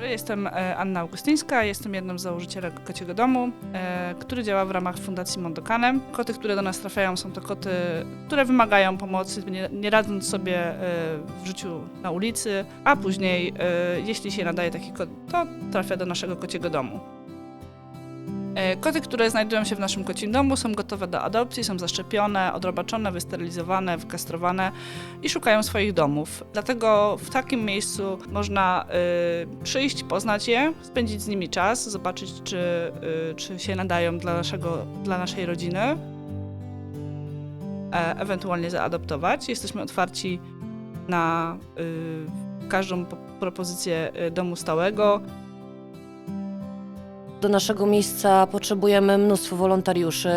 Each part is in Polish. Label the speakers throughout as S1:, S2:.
S1: Jestem e, Anna Augustyńska, jestem jedną z założycieli Kociego Domu, e, który działa w ramach Fundacji Mondokanem. Koty, które do nas trafiają, są to koty, które wymagają pomocy, nie, nie radząc sobie e, w życiu na ulicy, a później, jeśli się nadaje taki kot, to trafia do naszego Kociego Domu. E, Koty, które znajdują się w naszym kocim domu, są gotowe do adopcji, są zaszczepione, odrobaczone, wysterylizowane, wykastrowane i szukają swoich domów. Dlatego w takim miejscu można y, przyjść, poznać je, spędzić z nimi czas, zobaczyć, czy, y, czy się nadają dla, naszego, dla naszej rodziny, e, ewentualnie zaadoptować. Jesteśmy otwarci na y, każdą po- propozycję domu stałego.
S2: Do naszego miejsca potrzebujemy mnóstwo wolontariuszy.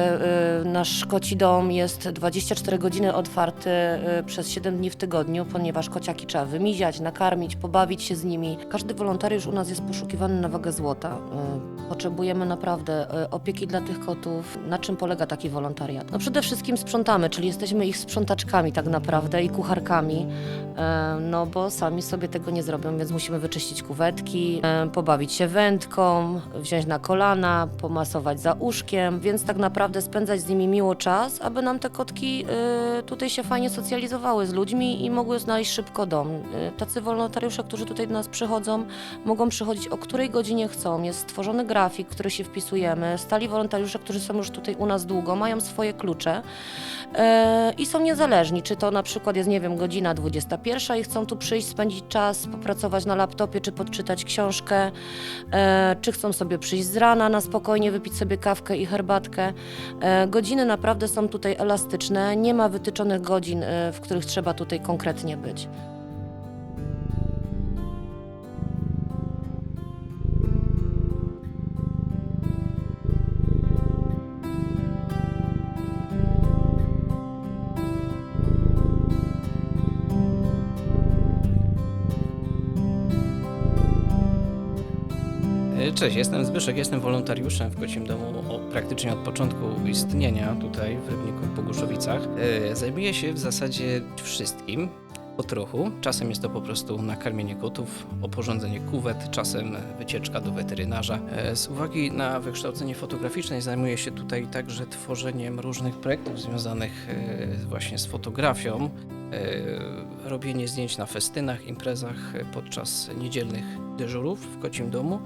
S2: Y, Nasz koci dom jest 24 godziny otwarty y, przez 7 dni w tygodniu, ponieważ kociaki trzeba wymiziać, nakarmić, pobawić się z nimi. Każdy wolontariusz u nas jest poszukiwany na wagę złota. Y, Potrzebujemy naprawdę opieki dla tych kotów. Na czym polega taki wolontariat? No przede wszystkim sprzątamy, czyli jesteśmy ich sprzątaczkami tak naprawdę i kucharkami, no bo sami sobie tego nie zrobią, więc musimy wyczyścić kuwetki, pobawić się wędką, wziąć na kolana, pomasować za uszkiem, więc tak naprawdę spędzać z nimi miło czas, aby nam te kotki e, tutaj się fajnie socjalizowały z ludźmi i mogły znaleźć szybko dom. E, Tacy wolontariusze, którzy tutaj do nas przychodzą, mogą przychodzić o której godzinie chcą. Jest stworzony grafik, który się wpisujemy. Stali wolontariusze, którzy są już tutaj u nas długo, mają swoje klucze e, i są niezależni. Czy to na przykład jest, nie wiem, godzina 21 i chcą tu przyjść, spędzić czas, popracować na laptopie, czy podczytać książkę, e, czy chcą sobie przyjść z rana na spokojnie, wypić sobie kawkę i herbatkę. E, godziny naprawdę są tutaj elastyczne, nie ma wytyczonych godzin, e, w których trzeba tutaj konkretnie być.
S3: Cześć, jestem Zbyszek, jestem wolontariuszem w Kocim Domu praktycznie od początku istnienia tutaj w Rybniku w Boguszowicach. E, Zajmuję się w zasadzie wszystkim, po trochu. Czasem jest to po prostu nakarmienie kotów, oporządzenie kuwet, czasem wycieczka do weterynarza. E, Z uwagi na wykształcenie fotograficzne zajmuję się tutaj także tworzeniem różnych projektów związanych e, właśnie z fotografią. E, Robienie zdjęć na festynach, imprezach e, podczas niedzielnych dyżurów w Kocim Domu.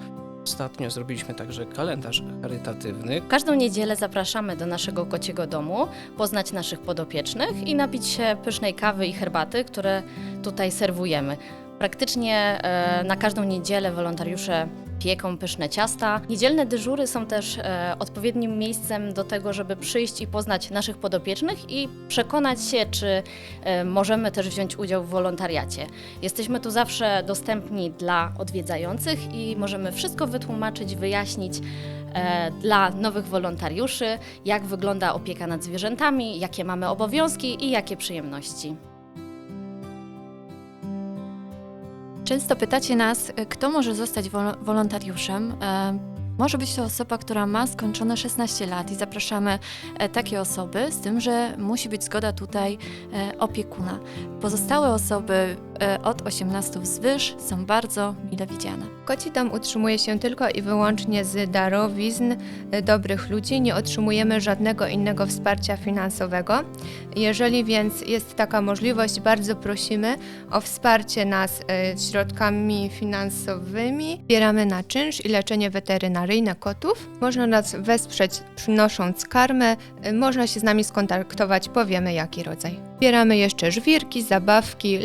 S3: Ostatnio zrobiliśmy także kalendarz charytatywny.
S4: Każdą niedzielę zapraszamy do naszego kociego domu, poznać naszych podopiecznych i napić się pysznej kawy i herbaty, które tutaj serwujemy. Praktycznie e, na każdą niedzielę wolontariusze pieką pyszne ciasta. Niedzielne dyżury są też e, odpowiednim miejscem do tego, żeby przyjść i poznać naszych podopiecznych i przekonać się, czy e, możemy też wziąć udział w wolontariacie. Jesteśmy tu zawsze dostępni dla odwiedzających i możemy wszystko wytłumaczyć, wyjaśnić e, dla nowych wolontariuszy, jak wygląda opieka nad zwierzętami, jakie mamy obowiązki i jakie przyjemności.
S5: Często pytacie nas, e, kto może zostać wol- wolontariuszem. E, Może być to osoba, która ma skończone 16 lat i zapraszamy e, takie osoby, z tym, że musi być zgoda tutaj opiekuna. Pozostałe osoby od 18 wzwyż są bardzo mile widziane.
S6: Koci Dom utrzymuje się tylko i wyłącznie z darowizn e, dobrych ludzi. Nie otrzymujemy żadnego innego wsparcia finansowego. Jeżeli więc jest taka możliwość, bardzo prosimy o wsparcie nas e, środkami finansowymi. Wspieramy na czynsz i leczenie weterynaryjne kotów. Można nas wesprzeć przynosząc karmę. E, Można się z nami skontaktować, powiemy jaki rodzaj. Wspieramy jeszcze żwirki, zabawki,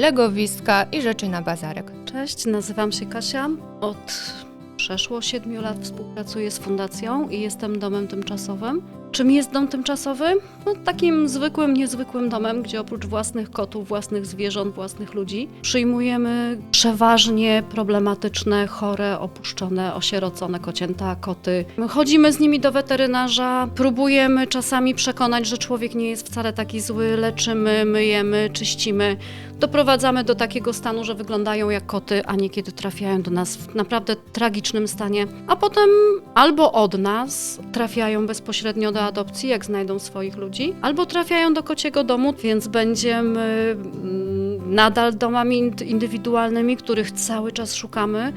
S6: i rzeczy na bazarek.
S7: Cześć, nazywam się Kasia. Od przeszło 7 lat współpracuję z fundacją i jestem domem tymczasowym. Czym jest dom tymczasowy? No, takim zwykłym, niezwykłym domem, gdzie oprócz własnych kotów, własnych zwierząt, własnych ludzi przyjmujemy przeważnie problematyczne, chore, opuszczone, osierocone kocięta, koty. Chodzimy z nimi do weterynarza, próbujemy czasami przekonać, że człowiek nie jest wcale taki zły, leczymy, myjemy, czyścimy doprowadzamy do takiego stanu, że wyglądają jak koty, a niekiedy trafiają do nas w naprawdę tragicznym stanie, a potem albo od nas trafiają bezpośrednio do adopcji, jak znajdą swoich ludzi, albo trafiają do kociego domu, więc będziemy mm, nadal domami ind- indywidualnymi, których cały czas szukamy.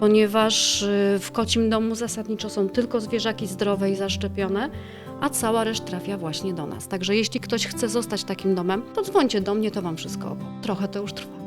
S7: ponieważ y, w kocim domu zasadniczo są tylko zwierzaki zdrowe i zaszczepione, a cała reszta trafia właśnie do nas. Także jeśli ktoś chce zostać takim domem, to dzwońcie do mnie, to Wam wszystko. Trochę to już trwa.